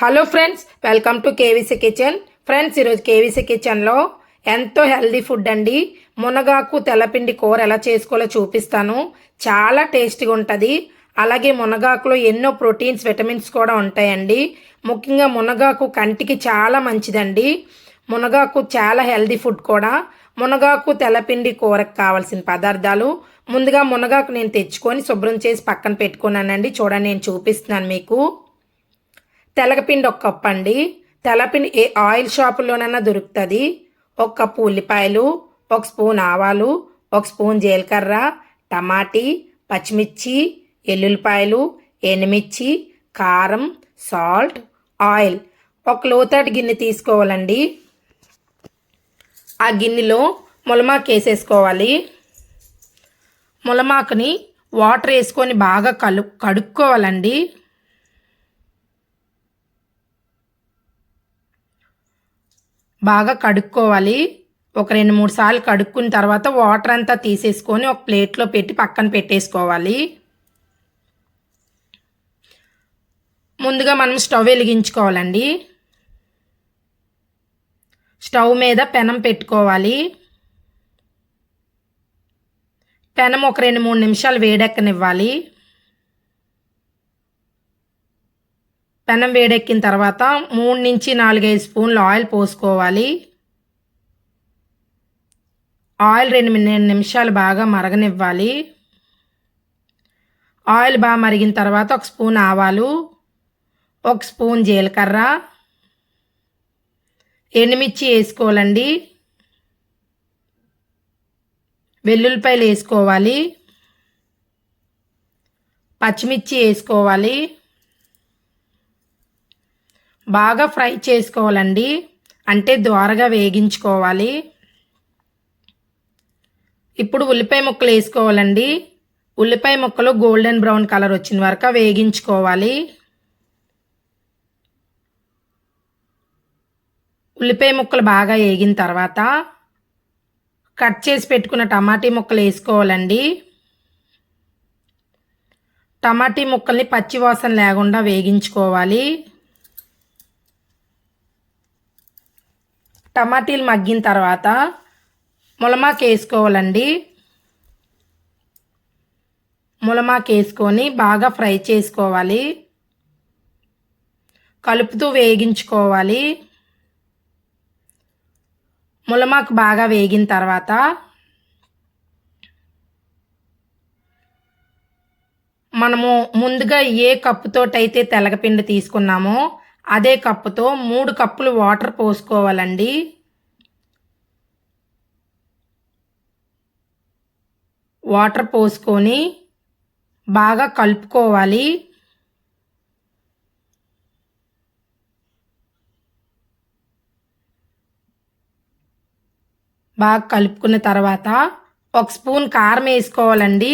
Hello friends welcome to KVC kitchen. Friends ఈరోజు KVC కిచెన్లో ఎంతో హెల్దీ ఫుడ్ అండి. మునగాకు తెల్లపిండి కూర ఎలా చేసుకోవాలో చూపిస్తాను. చాలా టేస్టీగా ఉంటుంది. అలాగే మునగాకులో ఎన్నో ప్రోటీన్స్ విటమిన్స్ కూడా ఉంటాయండి. ముఖ్యంగా మునగాకు కంటికి చాలా మంచిదండి. మునగాకు చాలా హెల్దీ ఫుడ్ కూడా. మునగాకు తెల్లపిండి కూరకు కావాల్సిన పదార్థాలు. ముందుగా మునగాకు నేను తెచ్చుకొని శుభ్రం చేసి పక్కన పెట్టుకున్నానండి. చూడండి నేను చూపిస్తున్నాను మీకు. తెలగపిండి ఒక కప్పు అండి. తెలపిండి ఏ ఆయిల్ షాపులోనైనా దొరుకుతుంది. ఒక కప్పు ఉల్లిపాయలు ఒక స్పూన్ ఆవాలు ఒక స్పూన్ జీలకర్ర టమాటీ పచ్చిమిర్చి ఎల్లుల్లిపాయలు ఎండుమిర్చి కారం సాల్ట్ ఆయిల్. ఒక లోతాటి గిన్నె తీసుకోవాలండి. ఆ గిన్నెలో ములమాకు వేసేసుకోవాలి. ములమాకుని వాటర్ వేసుకొని బాగా కలు కడుక్కోవాలండి. బాగా కడుక్కోవాలి. ఒక రెండు మూడు సార్లు కడుక్కున్న తర్వాత వాటర్ అంతా తీసేసుకొని ఒక ప్లేట్లో పెట్టి పక్కన పెట్టేసుకోవాలి. ముందుగా మనం స్టవ్ వెలిగించుకోవాలండి. స్టవ్ మీద పెనం పెట్టుకోవాలి. పెనం ఒక రెండు మూడు నిమిషాలు వేడెక్కనివ్వాలి. పెనం వేడెక్కిన తర్వాత మూడు నుంచి నాలుగైదు స్పూన్లు ఆయిల్ పోసుకోవాలి. ఆయిల్ రెండు నిమిషాలు బాగా మరగనివ్వాలి. ఆయిల్ బాగా మరిగిన తర్వాత ఒక స్పూన్ ఆవాలు ఒక స్పూన్ జీలకర్ర ఎండుమిర్చి వేసుకోవాలండి. వెల్లుల్లిపాయలు వేసుకోవాలి. పచ్చిమిర్చి వేసుకోవాలి. బాగా ఫ్రై చేసుకోవాలండి. అంటే ద్వారగా వేగించుకోవాలి. ఇప్పుడు ఉల్లిపాయ ముక్కలు వేసుకోవాలండి. ఉల్లిపాయ ముక్కలు గోల్డెన్ బ్రౌన్ కలర్ వచ్చిన వరకు వేగించుకోవాలి. ఉల్లిపాయ ముక్కలు బాగా వేగిన తర్వాత కట్ చేసి పెట్టుకున్న టమాటీ ముక్కలు వేసుకోవాలండి. టమాటీ ముక్కల్ని పచ్చివాసన లేకుండా వేగించుకోవాలి. టమాటీలు మగ్గిన తర్వాత ములమాకు వేసుకోవాలండి. ములమాకు వేసుకొని బాగా ఫ్రై చేసుకోవాలి. కలుపుతూ వేగించుకోవాలి. ములమాకు బాగా వేగిన తర్వాత మనము ముందుగా ఏ కప్పుతోటైతే తెలగపిండి తీసుకున్నామో అదే కప్పుతో మూడు కప్పులు వాటర్ పోసుకోవాలండి. వాటర్ పోసుకొని బాగా కలుపుకోవాలి. బాగా కలుపుకున్న తర్వాత ఒక స్పూన్ కారం వేసుకోవాలండి.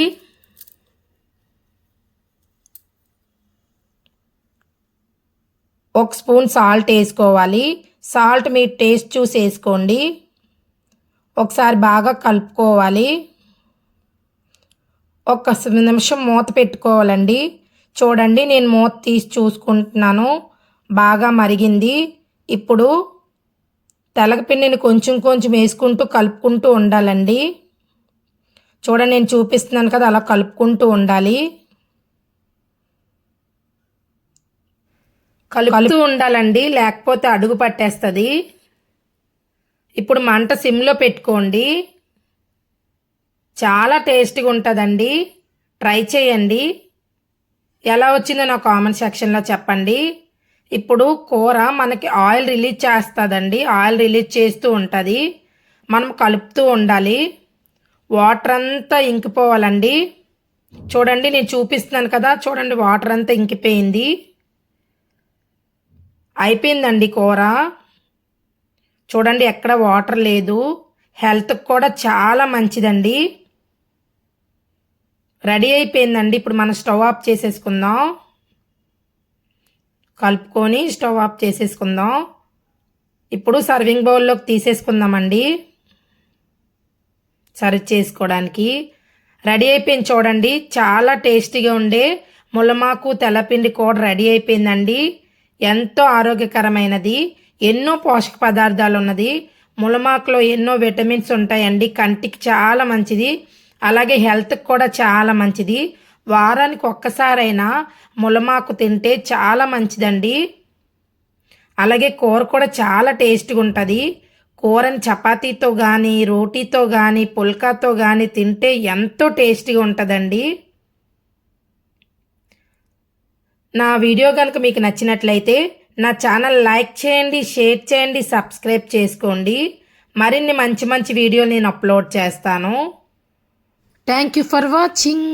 ఒక స్పూన్ సాల్ట్ వేసుకోవాలి. సాల్ట్ మీ టేస్ట్ చూసి వేసుకోండి. ఒకసారి బాగా కలుపుకోవాలి. ఒక నిమిషం మూత పెట్టుకోవాలండి. చూడండి నేను మూత తీసి చూసుకుంటున్నాను. బాగా మరిగింది. ఇప్పుడు తెలగపిండిని కొంచెం కొంచెం వేసుకుంటూ కలుపుకుంటూ ఉండాలండి. చూడండి నేను చూపిస్తున్నాను కదా అలా కలుపుకుంటూ ఉండాలి. కలుపుతూ ఉండాలండి లేకపోతే అడుగు పట్టేస్తుంది. ఇప్పుడు మంట సిమ్లో పెట్టుకోండి. చాలా టేస్టీగా ఉంటుందండి. ట్రై చేయండి. ఎలా వచ్చిందో నా కామెంట్ సెక్షన్లో చెప్పండి. ఇప్పుడు కూర మనకి ఆయిల్ రిలీజ్ చేస్తుందండి. ఆయిల్ రిలీజ్ చేస్తూ ఉంటుంది. మనం కలుపుతూ ఉండాలి. వాటర్ అంతా ఇంకిపోవాలండి. చూడండి నేను చూపిస్తున్నాను కదా. చూడండి వాటర్ అంతా ఇంకిపోయింది. అయిపోయిందండి కూర. చూడండి ఎక్కడ వాటర్ లేదు. హెల్త్కి కూడా చాలా మంచిదండి. రెడీ అయిపోయిందండి. ఇప్పుడు మనం స్టవ్ ఆఫ్ చేసేసుకుందాం. కలుపుకొని స్టవ్ ఆఫ్ చేసేసుకుందాం. ఇప్పుడు సర్వింగ్ బౌల్లోకి తీసేసుకుందామండి. సర్వ్ చేసుకోవడానికి. రెడీ అయిపోయింది చూడండి. చాలా టేస్టీగా ఉండే ములమాకు తెల్లపిండి కూడా రెడీ అయిపోయిందండి. ఎంతో ఆరోగ్యకరమైనది ఎన్నో పోషక పదార్థాలు ఉన్నది ములమాకులో ఎన్నో విటమిన్స్ ఉంటాయండి కంటికి చాలా మంచిది అలాగే హెల్త్కి కూడా చాలా మంచిది. వారానికి ఒక్కసారైనా ములమాకు తింటే చాలా మంచిదండి. అలాగే కూర కూడా చాలా టేస్ట్గా ఉంటుంది. కూరని చపాతీతో కానీ రోటీతో కానీ పుల్కాతో కానీ తింటే ఎంతో టేస్టీగా ఉంటుందండి. నా వీడియో కనుక మీకు నచ్చినట్లయితే నా ఛానల్ లైక్ చేయండి షేర్ చేయండి సబ్స్క్రైబ్ చేసుకోండి. మరిన్ని మంచి మంచి వీడియోలు నేను అప్లోడ్ చేస్తాను. Thank you for watching